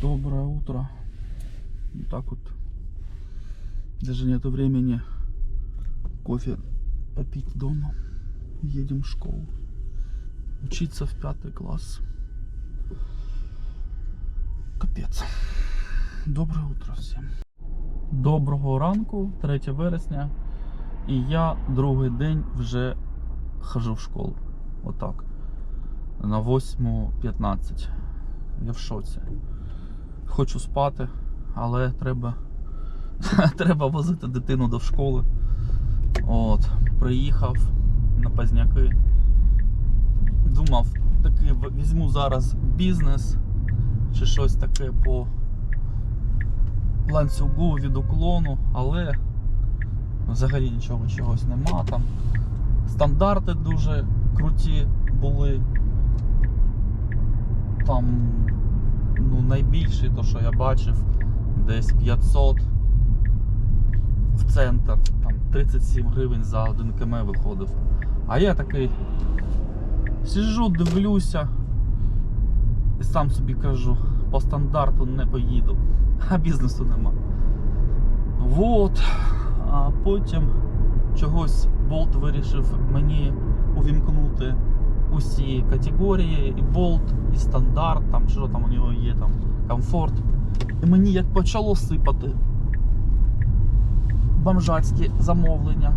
Доброе утро. Вот так вот. Даже нету времени кофе попить дома. Едем в школу. Учиться в пятый класс. Капець. Доброе утро всім. Доброго ранку, 3 вересня. І я другий день вже хожу в школу. Отак. На 8.15. Я в шоці. Хочу спати, але треба, треба возити дитину до школи. От, приїхав на Пазняки. Думав, таки візьму зараз бізнес чи щось таке по ланцюгу від уклону, але взагалі нічого чогось нема там. Стандарти дуже круті були. Там ну, найбільший, то що я бачив, десь 500 в центр, там 37 гривень за 1 км виходив. А я такий сижу, дивлюся і сам собі кажу, по стандарту не поїду, а бізнесу нема. Вот. А потім чогось Болт вирішив мені увімкнути усі категорії, і Болт, і стандарт, там що там у нього є, там комфорт. І мені як почало сипати бомжацькі замовлення.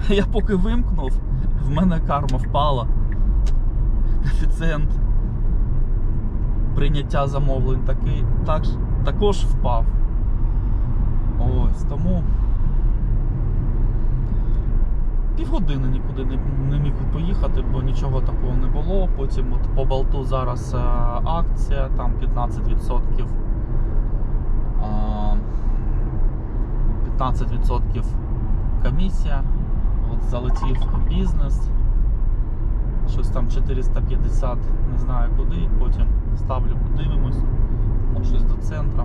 Я поки вимкнув, в мене карма впала. Коефіцієнт прийняття замовлень такий, так, також впав. Ось тому півгодини нікуди не, не міг поїхати, бо нічого такого не було. Потім от по болту зараз е, акція, там 15%. а, 15% комісія. От залетів бізнес. Щось там 450, не знаю куди, потім ставлю, подивимось. Там щось до центру.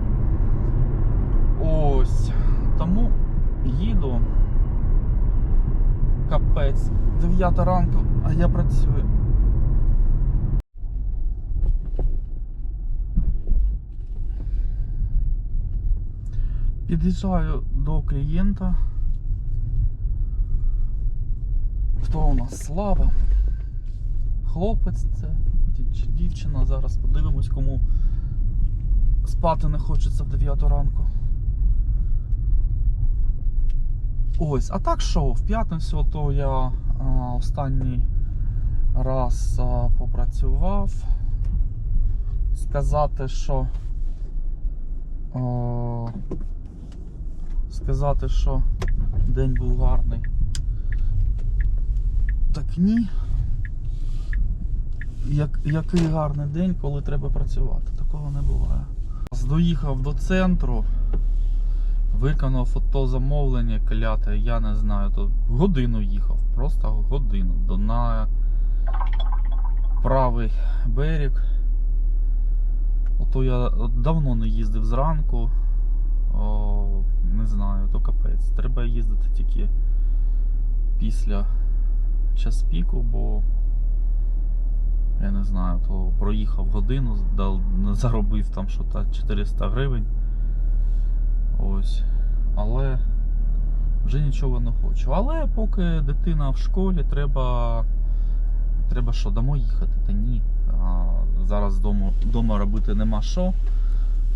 Ось. Тому їду. Капець. 9 ранку, а я працюю. Під'їжджаю до клієнта. Хто у нас? Слава? Хлопець це чи дівчина. Зараз подивимось, кому спати не хочеться в 9 ранку. Ось, а так що, в п'ятницю то я а, останній раз а, попрацював. Сказати, що. О, сказати, що день був гарний. Так ні. Як, який гарний день, коли треба працювати. Такого не буває. Доїхав до центру, виконав фото замовлення кляте, я не знаю, то годину їхав, просто годину до на правий берег. Ото я давно не їздив зранку. О, не знаю, то капець. Треба їздити тільки після час піку, бо я не знаю, то проїхав годину, заробив там що то 400 гривень. Ось. Але вже нічого не хочу. Але поки дитина в школі, треба. Треба що, домой їхати? Та ні. А, зараз вдома робити нема що.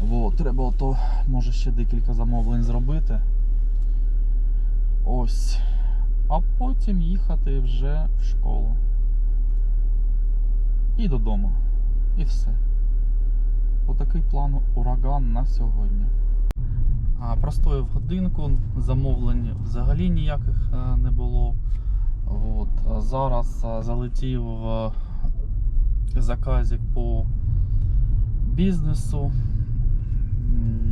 Во, треба ото, може ще декілька замовлень зробити. Ось. А потім їхати вже в школу. І додому. І все. Отакий план ураган на сьогодні. А, Простояв годинку, замовлень взагалі ніяких е, не було. От. Зараз е, залетів е, заказик по бізнесу.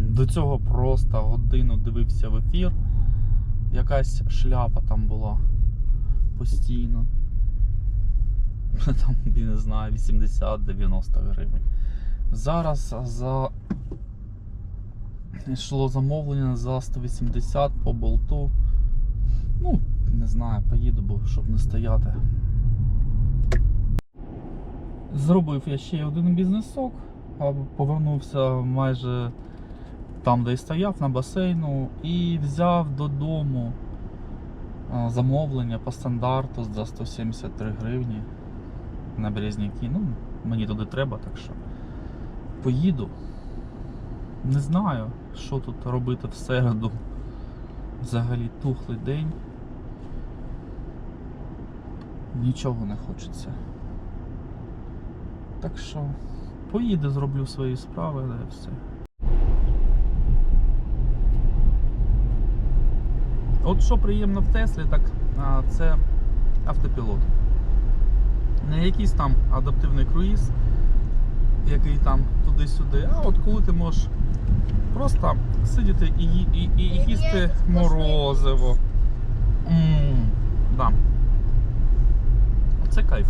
До цього просто годину дивився в ефір. Якась шляпа там була постійно. Там, не знаю, 80-90 гривень. Зараз за йшло замовлення за 180 по болту. Ну, не знаю, поїду, бо щоб не стояти. Зробив я ще один бізнесок, повернувся майже там, де і стояв, на басейну, і взяв додому замовлення по стандарту за 173 гривні на Березняки. Ну, мені туди треба, так що поїду. Не знаю, що тут робити в середу. Взагалі тухлий день. Нічого не хочеться. Так що поїду, зроблю свої справи, да все. От що приємно в Теслі, так це автопілот. Не якийсь там адаптивний круїз, який там туди-сюди, а от коли ти можеш просто сидіти і, і, і, і їсти морозиво. Ммм, да. Це кайф.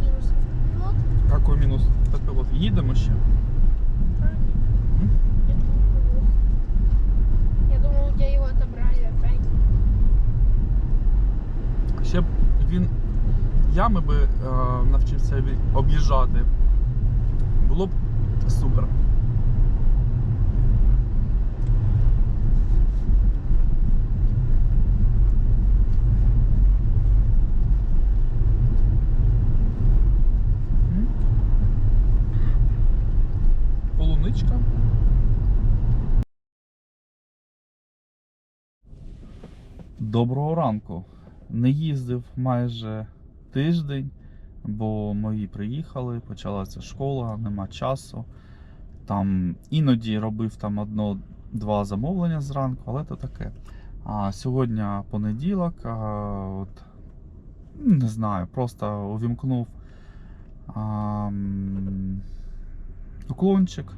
Мінус? Какой мінус автопілот? Їдемо ще. Я думаю, Я думал, у тебя его отобрали опять. Ще б він ями би е, навчився об'їжджати. Було б супер. Полуничка. Доброго ранку. Не їздив майже тиждень, бо мої приїхали, почалася школа, нема часу. Там іноді робив там одно-два замовлення зранку, але то таке. А сьогодні понеділок, а, от, не знаю, просто увімкнув а, уклончик,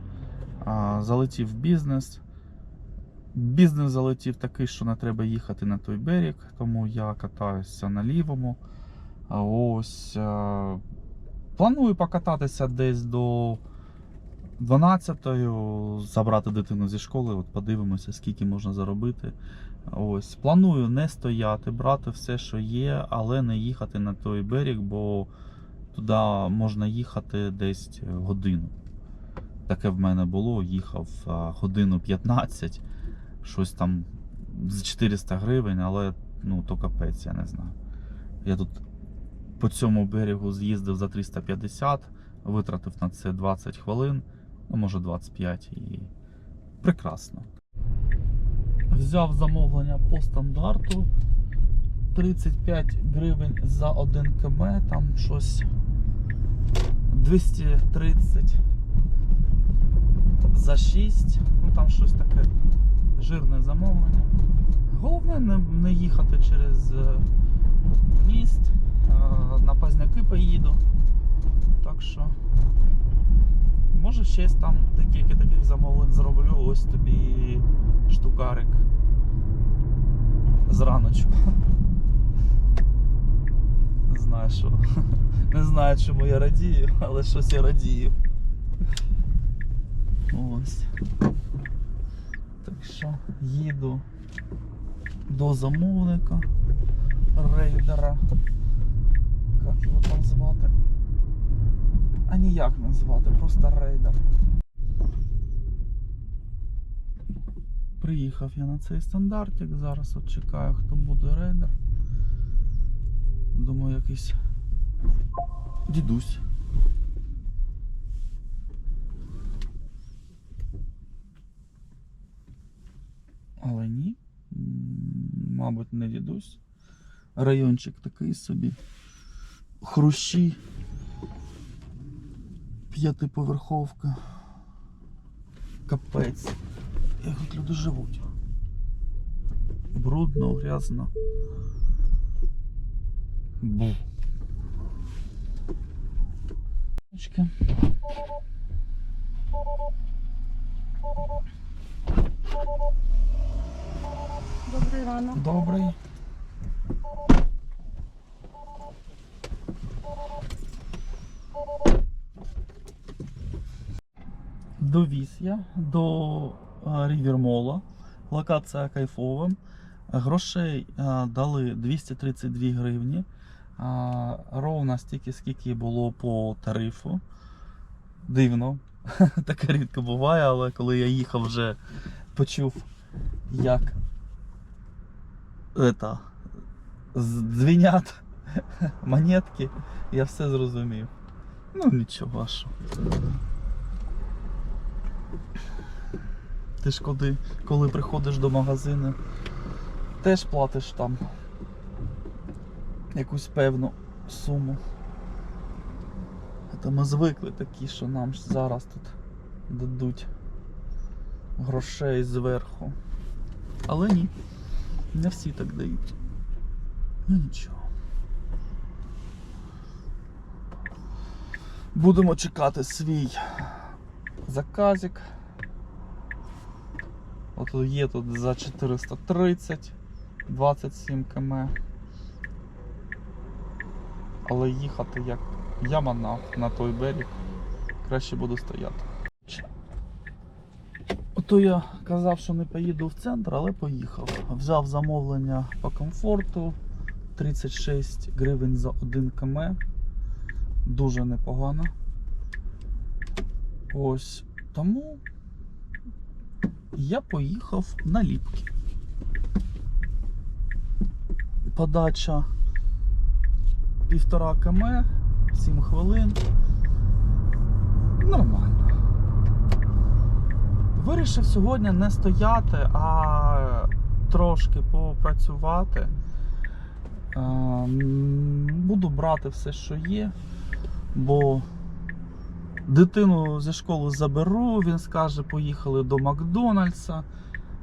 а, залетів в бізнес. Бізнес залетів такий, що не треба їхати на той берег, тому я катаюся на лівому. Ось е, планую покататися десь до 12-ї, забрати дитину зі школи, от подивимося, скільки можна заробити. Ось планую не стояти, брати все, що є, але не їхати на той берег, бо туди можна їхати десь годину. Таке в мене було, їхав е, годину 15 щось там за 400 гривень, але ну то капець, я не знаю. Я тут по цьому берегу з'їздив за 350, витратив на це 20 хвилин, ну може 25 і прекрасно. Взяв замовлення по стандарту 35 гривень за 1 км, там щось 230 за 6, ну там щось таке жирне замовлення. Головне не, не їхати через е, міст, на Пазняки поїду. Так що, може ще там декілька таких замовлень зроблю, ось тобі штукарик зраночку. Не знаю, що. Не знаю, чому я радію, але щось я радію. Ось. Так що їду до замовника рейдера. Як його там звати? А ніяк не звати, просто рейдер. Приїхав я на цей стандартик, зараз от чекаю, хто буде рейдер. Думаю, якийсь дідусь. Але ні. Мабуть, не дідусь. Райончик такий собі. Хрущі. П'ятиповерховка. Капець. Як тут люди живуть. Брудно, грязно. Бу. Добрий ранок. Добрий. Довіз я до Рівермола. Локація кайфова. Грошей дали 232 гривні. ровно стільки, скільки було по тарифу. Дивно. Таке рідко буває, але коли я їхав вже почув, як это, дзвінять монетки, я все зрозумів. Ну нічого, що. Ти ж коли, коли приходиш до магазину, теж платиш там якусь певну суму. Та ми звикли такі, що нам зараз тут дадуть грошей зверху. Але ні, не всі так дають. Ну нічого. Будемо чекати свій заказик. От є тут за 430 27 км. Але їхати як яма на, на той берег. Краще буду стояти. Ото я казав, що не поїду в центр, але поїхав. Взяв замовлення по комфорту 36 гривень за 1 км. Дуже непогано. Ось тому я поїхав на ліпки. Подача півтора км, 7 хвилин. Нормально. Вирішив сьогодні не стояти, а трошки попрацювати. Е, Буду брати все, що є, бо дитину зі школи заберу, він скаже, поїхали до Макдональдса,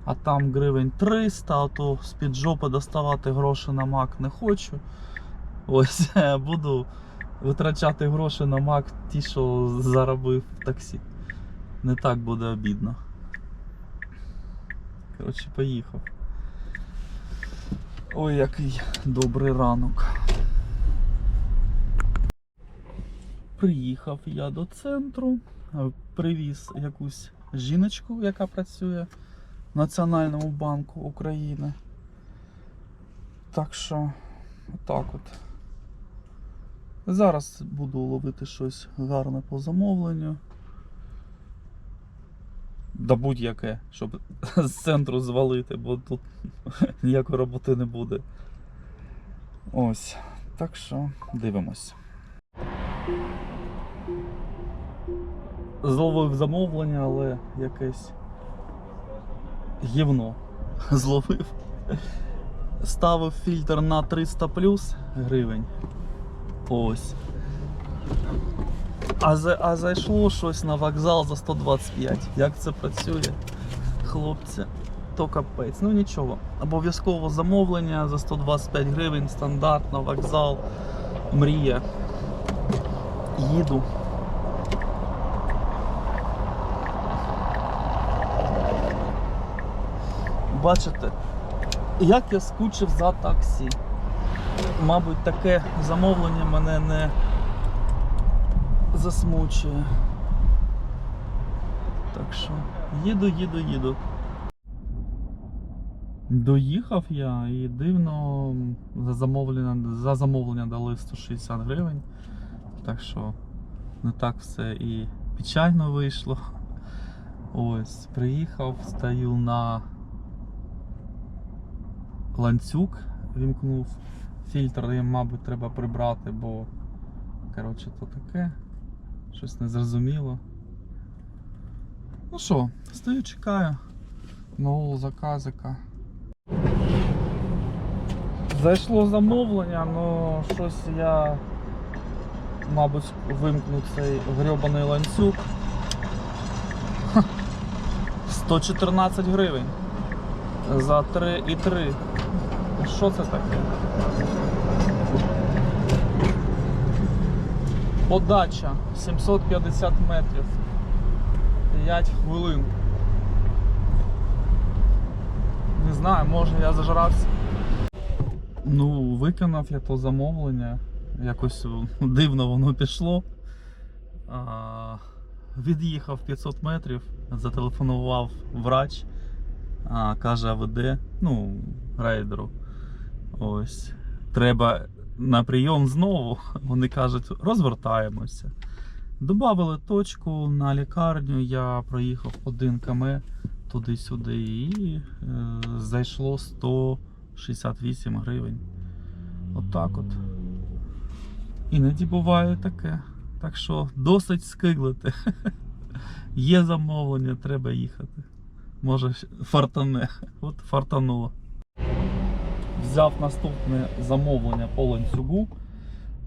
а там гривень 300, а то з-під жопи доставати гроші на Мак не хочу. Ось буду витрачати гроші на Мак ті, що заробив в таксі. Не так буде обідно. Коротше, поїхав. Ой, який добрий ранок. Приїхав я до центру, е, привіз якусь жіночку, яка працює в Національному банку України. Так що, так от. Зараз буду ловити щось гарне по замовленню. Да будь-яке, щоб з центру звалити, бо тут ніякої роботи не буде. Ось. Так що дивимось. Зловив замовлення, але якесь гівно зловив. Ставив фільтр на 300 плюс гривень. Ось. А, за, а зайшло щось на вокзал за 125. Як це працює, хлопці, то капець. Ну нічого. Обов'язково замовлення за 125 гривень, стандарт на вокзал. Мрія. Їду. Бачите, як я скучив за таксі. Мабуть, таке замовлення мене не засмучує. Так що їду, їду, їду. Доїхав я і дивно за замовлення, за замовлення дали 160 гривень. Так що не так все і печально вийшло. Ось, приїхав, стою на ланцюг, вімкнув. Фільтр, їм, мабуть, треба прибрати, бо коротше то таке. Щось незрозуміло. Ну що, стою, чекаю нового заказика. Зайшло замовлення, але щось я, мабуть, вимкну цей грьобаний ланцюг. 114 гривень за 3,3. Що це таке? Подача 750 метрів. 5 хвилин. Не знаю, може я зажрався. Ну, виконав я то замовлення. Якось дивно воно пішло. А, від'їхав 500 метрів, зателефонував врач. А, каже АВД, ну, рейдеру. Ось. Треба на прийом знову. Вони кажуть, розвертаємося. Добавили точку на лікарню, я проїхав 1 км туди-сюди і е, зайшло 168 гривень. Отак от. Іноді буває таке. Так що досить скиглити. Є замовлення, треба їхати. Може фартане. От фартануло. Взяв наступне замовлення по ланцюгу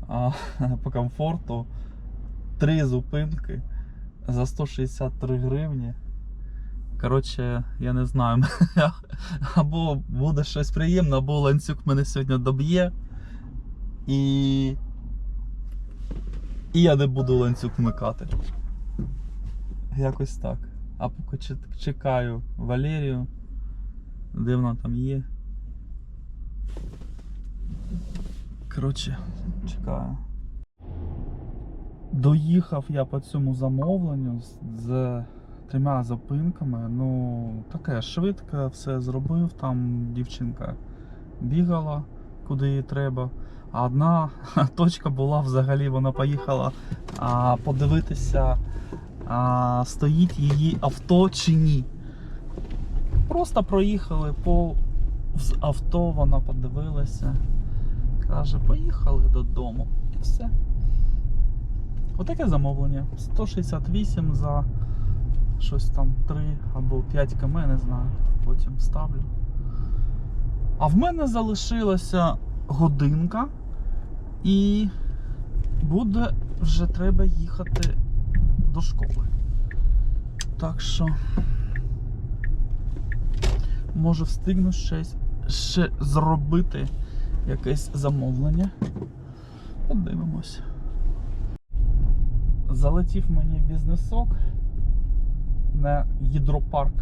а, по комфорту. Три зупинки за 163 гривні. Коротше, я не знаю. або буде щось приємне, або ланцюг мене сьогодні доб'є. І. І я не буду ланцюг вмикати. Якось так. А поки чекаю Валерію, де вона там є. Коротше, чекаю. Доїхав я по цьому замовленню з, трьома зупинками. Ну, таке швидко все зробив. Там дівчинка бігала куди їй треба. А одна точка була взагалі, вона поїхала а, подивитися, а, стоїть її авто чи ні. Просто проїхали по авто, вона подивилася. Каже, поїхали додому і все. Отаке замовлення. 168 за щось там 3 або 5 км, не знаю. Потім ставлю. А в мене залишилася годинка, і буде вже треба їхати до школи. Так що може встигну щось ще зробити якесь замовлення. Подивимось. Залетів мені бізнесок на гідропарк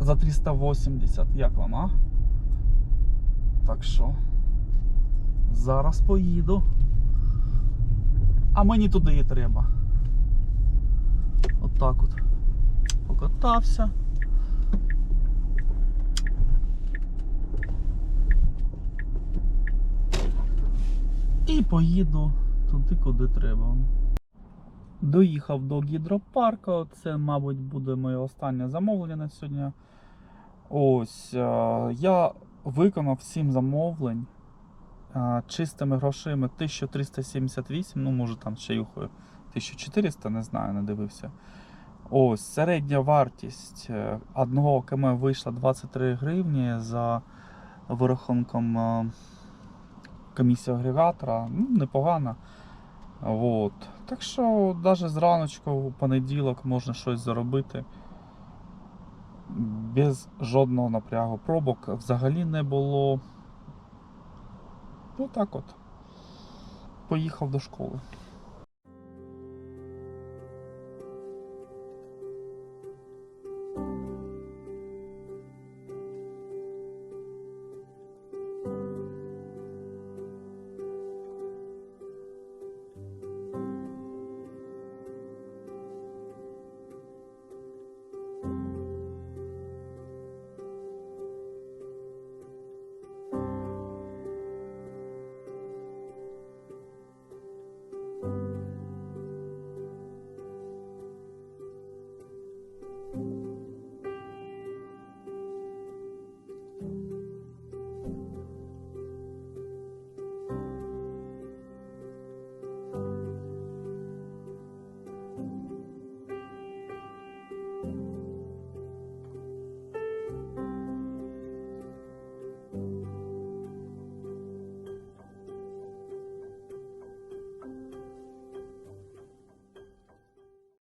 за 380. Як вам, а? Так що зараз поїду. А мені туди і треба. Отак от. Покатався. І поїду туди, куди треба. Доїхав до гідропарку. Це, мабуть, буде моє останнє замовлення на сьогодні. Ось. е, Я виконав 7 замовлень е, чистими грошима 1378, ну, може там ще юхою 1400, не знаю, не дивився. Ось, середня вартість е, одного КМ вийшла 23 гривні за вирахунком комісії агрегатора. Ну, непогана. От. Так що навіть зраночку у понеділок можна щось заробити. Без жодного напрягу. Пробок взагалі не було. Ну так от. Поїхав до школи.